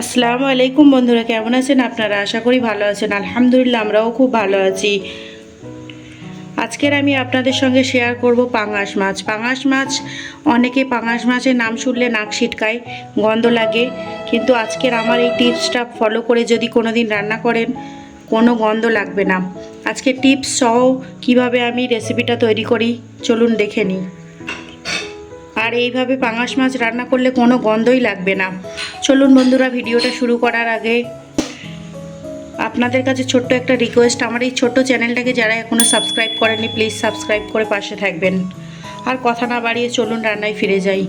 আসসালামু আলাইকুম বন্ধুরা, কেমন আছেন আপনারা? আশা করি ভালো আছেন। আলহামদুলিল্লাহ, আমরাও খুব ভালো আছি। আজকের আমি আপনাদের সঙ্গে শেয়ার করব পাঙাশ মাছ। পাঙাশ মাছ, অনেকে পাঙাশ মাছের নাম শুনলে নাক ছিটকায়, গন্ধ লাগে। কিন্তু আজকের আমার এই টিপসটা ফলো করে যদি কোনো দিন রান্না করেন, কোনো গন্ধ লাগবে না। আজকে টিপস সহ কীভাবে আমি রেসিপিটা তৈরি করি, চলুন দেখে নিই। এইভাবে পাঙাশ মাছ রান্না করলে কোনো গন্ধই লাগবে না। চলুন বন্ধুরা, ভিডিওটা শুরু করার আগে আপনাদের কাছে ছোট্ট একটা রিকোয়েস্ট আমার এই ছোট্ট চ্যানেলটাকে যারা এখনও সাবস্ক্রাইব করেনি প্লিজ সাবস্ক্রাইব করে পাশে থাকবেন। আর কথা না বাড়িয়ে চলুন রান্নায় ফিরে যাই।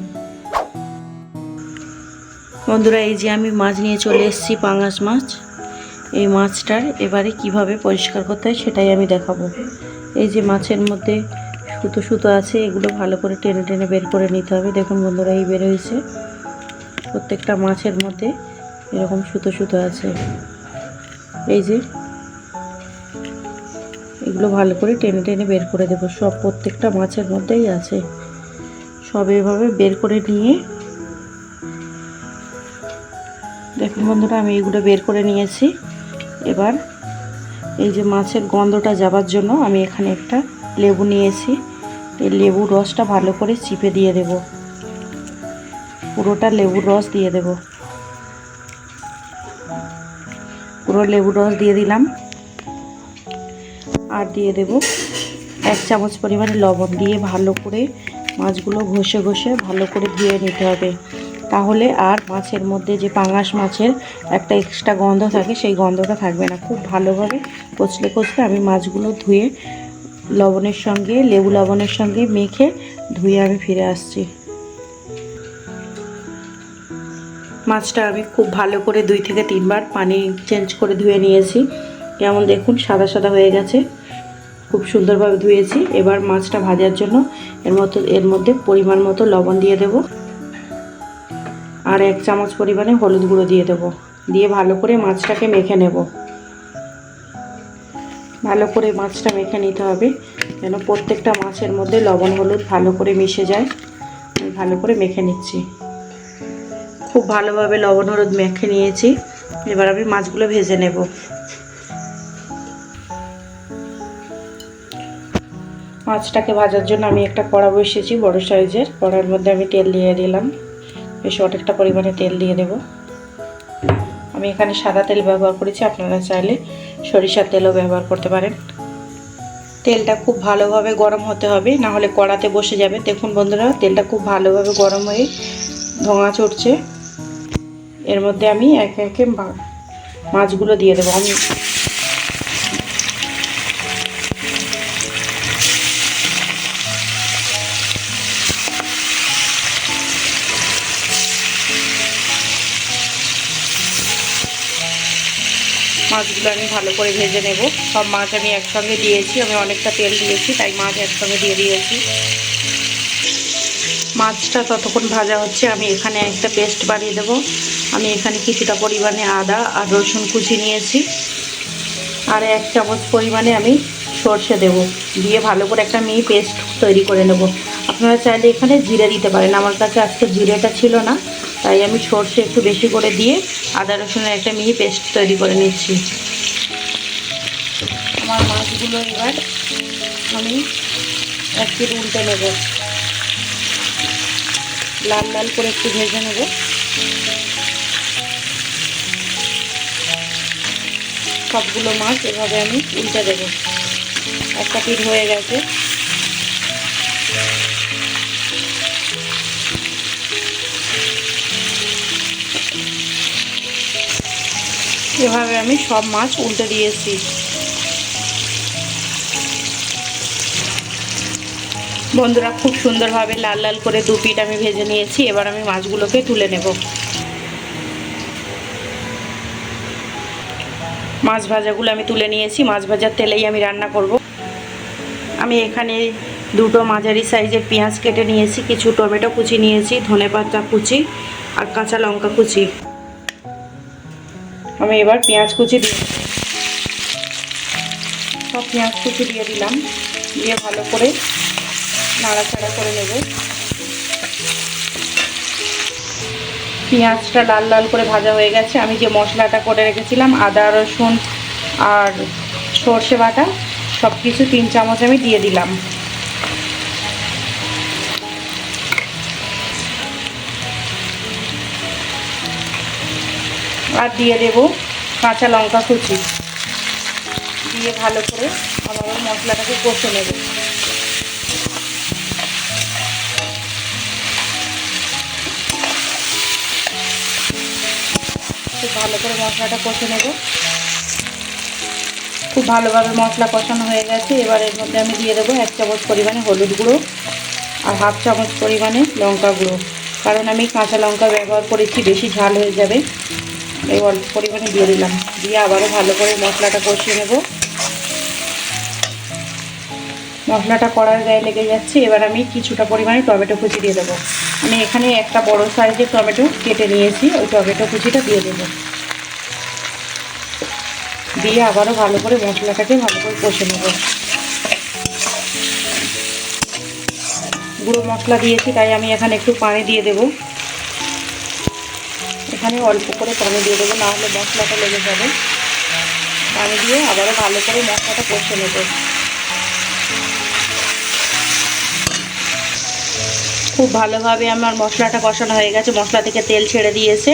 বন্ধুরা, এই যে আমি মাছ নিয়ে চলে এসেছি, পাঙাশ মাছ। এই মাছটার এবারে কীভাবে পরিষ্কার করতে হয় সেটাই আমি দেখাবো। এই যে মাছের মধ্যে সুতো সুতো আছে, এগুলো ভালো করে টেনে টেনে বের করে নিতে হবে। দেখুন বন্ধুরা, এই বের হয়েছে প্রত্যেকটা মাছের মধ্যে, এরকম সুতো সুতো আছে। এই যে, এগুলো ভালো করে টেনে টেনে বের করে দেবো। সব প্রত্যেকটা মাছের মধ্যেই আছে। সব এভাবে বের করে নিয়ে, দেখুন বন্ধুরা, আমি এগুলো বের করে নিয়েছি। এবার এই যে মাছের গন্ধটা যাবার জন্য আমি এখানে একটা লেবু নিয়েছি। এই লেবুর রসটা ভালো করে চিপে দিয়ে দেব। পুরোটা লেবুর রস দিয়ে দেব। পুরো লেবুর রস দিয়ে দিলাম। আর দিয়ে দেব এক চামচ পরিমাণে লবণ দিয়ে ভালো করে মাছগুলো ঘষে ঘষে ভালো করে ধুয়ে নিতে হবে। তাহলে আর মাছের মধ্যে যে পাঙাশ মাছের একটা এক্সট্রা গন্ধ থাকে, সেই গন্ধটা থাকবে না। খুব ভালোভাবে কচলে কচলে আমি মাছগুলো ধুয়ে লবণের সঙ্গে, লেবু লবণের সঙ্গে মেখে ধুয়ে আমি ফিরে আসছি। মাছটা আমি খুব ভালো করে দুই থেকে তিনবার পানি চেঞ্জ করে ধুয়ে নিয়েছি। যেমন দেখুন, সাদা সাদা হয়ে গেছে। খুব সুন্দরভাবে ধুয়েছি। এবার মাছটা ভাজার জন্য এর মতো, এর মধ্যে পরিমাণ মতো লবণ দিয়ে দেব। আর এক চামচ পরিমাণে হলুদ গুঁড়ো দিয়ে দেব। দিয়ে ভালো করে মাছটাকে মেখে নেব। ভালো করে মাছটা মেখে নিতে হবে। যেন প্রত্যেকটা মাছের মধ্যে লবণ, হলুদ ভালো করে মিশে যায়। আমি ভালো করে মেখে নিচ্ছি। খুব ভালোভাবে লবণ, হলুদ মেখে নিয়েছি। এবার আমি মাছগুলো ভেজে নেব। মাছটাকে ভাজার জন্য আমি একটা কড়া বসিয়েছি, বড় সাইজের। কড়ার মধ্যে আমি তেল দিয়ে দিলাম। বেশ অনেকটা পরিমাণে তেল দিয়ে দেব। আমি এখানে সাদা তেল ব্যবহার করেছি। আপনারা চাইলে সরিষার তেলও ব্যবহার করতে পারেন। তেলটা খুব ভালোভাবে গরম হতে হবে, না হলে কড়াতে বসে যাবে। দেখুন বন্ধুরা, তেলটা খুব ভালোভাবে গরম হয়ে ধোঁয়া চড়ছে এর মধ্যে আমি একে একে মাছগুলো দিয়ে দেবো। আমি মাছগুলো আমি ভালো করে ভেজে নেব। সব মাছ আমি একসঙ্গে দিয়েছি, আমি অনেকটা তেল দিয়েছি, তাই মাছ একসঙ্গে দিয়ে দিয়েছি। মাছটা ততক্ষণ ভাজা হচ্ছে, আমি এখানে একটা পেস্ট বানিয়ে দেব। আমি এখানে কিছুটা পরিমাণে আদা আর রসুন কুচি নিয়েছি। আর এক চামচ পরিমাণে আমি সর্ষে দেব। দিয়ে ভালো করে একটা মিহি পেস্ট তৈরি করে নেব। আপনারা চাইলে এখানে জিরে দিতে পারেন, আমার কাছে আজকে জিরেটা ছিল না। তাই আমি সর্ষে একটু বেশি করে দিয়ে আদা রসুনের একটা মিহি পেস্ট তৈরি করে নিচ্ছি। আমার মাছগুলো এবার আমি এক পিট উল্টে নেব। লাল লাল করে একটু ভেজে নেব। সবগুলো মাছ এভাবে আমি উল্টে দেব। একটা পিঠ হয়ে গেছে। এভাবে আমি সব মাছ উল্টে দিয়েছি। বন্ধুরা, খুব সুন্দরভাবে লাল লাল করে দু পিঠ আমি ভেজে নিয়েছি। এবার আমি মাছগুলোকে তুলে নেব। মাছ ভাজাগুলো আমি তুলে নিয়েছি। মাছ ভাজার তেলেই আমি রান্না করব। আমি এখানে দুটো মাঝারি সাইজের পেঁয়াজ কেটে নিয়েছি, কিছু টমেটো কুচি নিয়েছি ধনে পাতা কুচি আর কাঁচা লঙ্কা কুচি। আমি এবার পেঁয়াজ কুচি দিয়ে সব পেঁয়াজ কুচি দিয়ে দিলাম। দিয়ে ভালো করে নাড়াচাড়া করে নেব। পেঁয়াজটা লাল লাল করে ভাজা হয়ে গেছে। আমি যে মশলাটা করে রেখেছিলাম, আদা, রসুন আর সর্ষে বাটা সব কিছু তিন চামচ আমি দিয়ে দিলাম। আর দিয়ে দেব কাঁচা লঙ্কা কুচি। দিয়ে ভালো করে আবারও মশলাটাকে কষে নেব। ভালো করে মশলাটা কষে নেব। খুব ভালোভাবে মশলা কষানো হয়ে গেছে। এবার এর মধ্যে আমি দিয়ে দেবো এক চামচ পরিমাণে হলুদ গুঁড়ো আর হাফ চামচ পরিমাণে লঙ্কা গুঁড়ো। কারণ আমি কাঁচা লঙ্কা ব্যবহার করেছি, বেশি ঝাল হয়ে যাবে। এই অল্প পরিমাণে দিয়ে দিলাম। দিয়ে আবারও ভালো করে মশলাটা কষিয়ে নেব। মশলাটা কড়ার গায়ে লেগে যাচ্ছে, এবার আমি কিছুটা পরিমাণে টমেটো কুচি দিয়ে দেবো। আমি এখানে একটা বড় সাইজের টমেটো কেটে নিয়েছি, ওই টমেটো কুচিটা দিয়ে দেবো। দিয়ে আবারও ভালো করে মশলাটাকে ভালো করে কষে নেব। গুঁড়ো মশলা দিয়েছি, তাই আমি এখানে একটু পানি দিয়ে দেব। এখানে অল্প করে পানি দিয়ে দেবো নাহলে মশলাটা লেগে যাবে। পানি দিয়ে আবারও ভালো করে মশলাটা কষে নেব। খুব ভালোভাবে আমার মশলাটা কষানো হয়ে গেছে, মশলা থেকে তেল ছেড়ে দিয়েছে।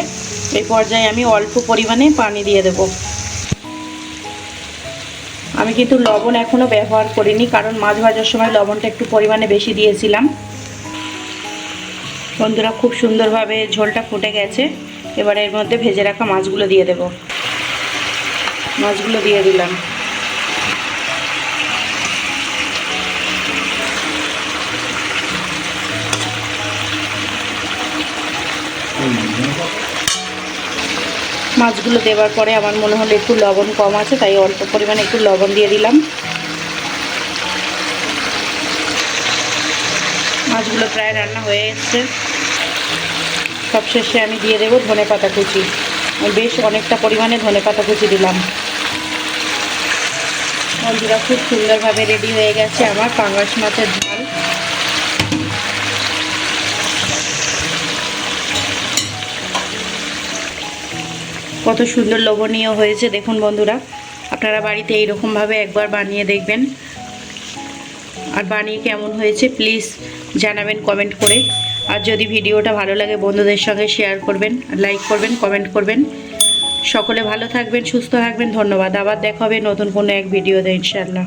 এই পর্যায়ে আমি অল্প পরিমাণে পানি দিয়ে দেবো। আমি কিন্তু লবণ এখনও ব্যবহার করিনি, কারণ মাছ ভাজার সময় লবণটা একটু পরিমাণে বেশি দিয়েছিলাম। বন্ধুরা, খুব সুন্দরভাবে ঝোলটা ফুটে গেছে। এবার এর মধ্যে ভেজে রাখা মাছগুলো দিয়ে দেব। মাছগুলো দিয়ে দিলাম। মাছগুলো দেওয়ার পরে আমার মনে হলো একটু লবণ কম আছে, তাই অল্প পরিমাণে একটু লবণ দিয়ে দিলাম। মাছগুলো প্রায় রান্না হয়ে এসছে। সবশেষে আমি দিয়ে দেবো ধনে পাতা কুচি। বেশ অনেকটা পরিমাণে ধনে পাতা কুচি দিলাম। বন্ধুরা, খুব সুন্দরভাবে রেডি হয়ে গেছে আমার পাঙ্গাস মাছের ঝাল। কত সুন্দর লোভনীয় হয়েছে, দেখুন বন্ধুরা। আপনারা বাড়িতে এইরকমভাবে একবার বানিয়ে দেখবেন। আর বানিয়ে কেমন হয়েছে প্লিজ জানাবেন কমেন্ট করে। আর যদি ভিডিওটা ভালো লাগে, বন্ধুদের সঙ্গে শেয়ার করবেন লাইক করবেন কমেন্ট করবেন। সকলে ভালো থাকবেন, সুস্থ থাকবেন, ধন্যবাদ। আবার দেখা হবে নতুন কোনো এক ভিডিওতে ইনশাল্লাহ